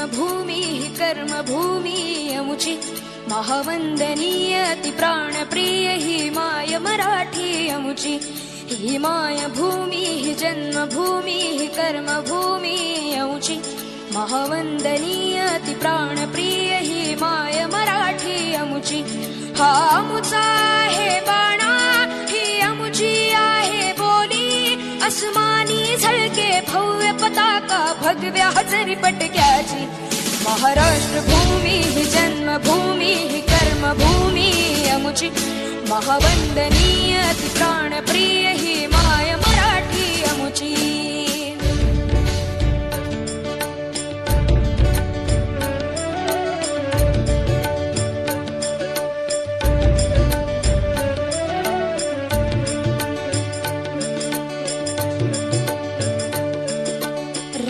जन्मभूमी कर्मभूमी अमुची महावंदनीय अति प्राणप्रिय ही माय मराठी अमुची ही माय भूमी ही जन्मभूमी ही कर्मभूमी अमुची महावंदनीय अति प्राणप्रिय ही माय मराठी अमुची हा अमुचा आहे बाणा ही अमुची आहे बोली. अस्मानी झळके भव्य भगव्या हजरी पटक्याची महाराष्ट्र भूमी ही जन्मभूमी ही कर्मभूमी अमुची। महावंदनीय अति प्राणप्रिय ही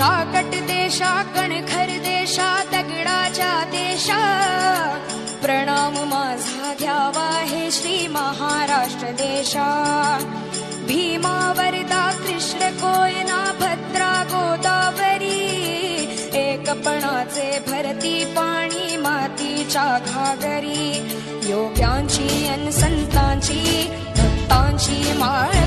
राकट देशा कणखर देशा दगडाच्या देशा। प्रणाम माझा घ्यावा हे श्री महाराष्ट्र देशा। भीमा वरदा कृष्ण कोयना भद्रा गोदावरी। एकपणाचे भरती पाणी मातीच्या घागरी। योग्यांची अन संतांची भक्तांची माळ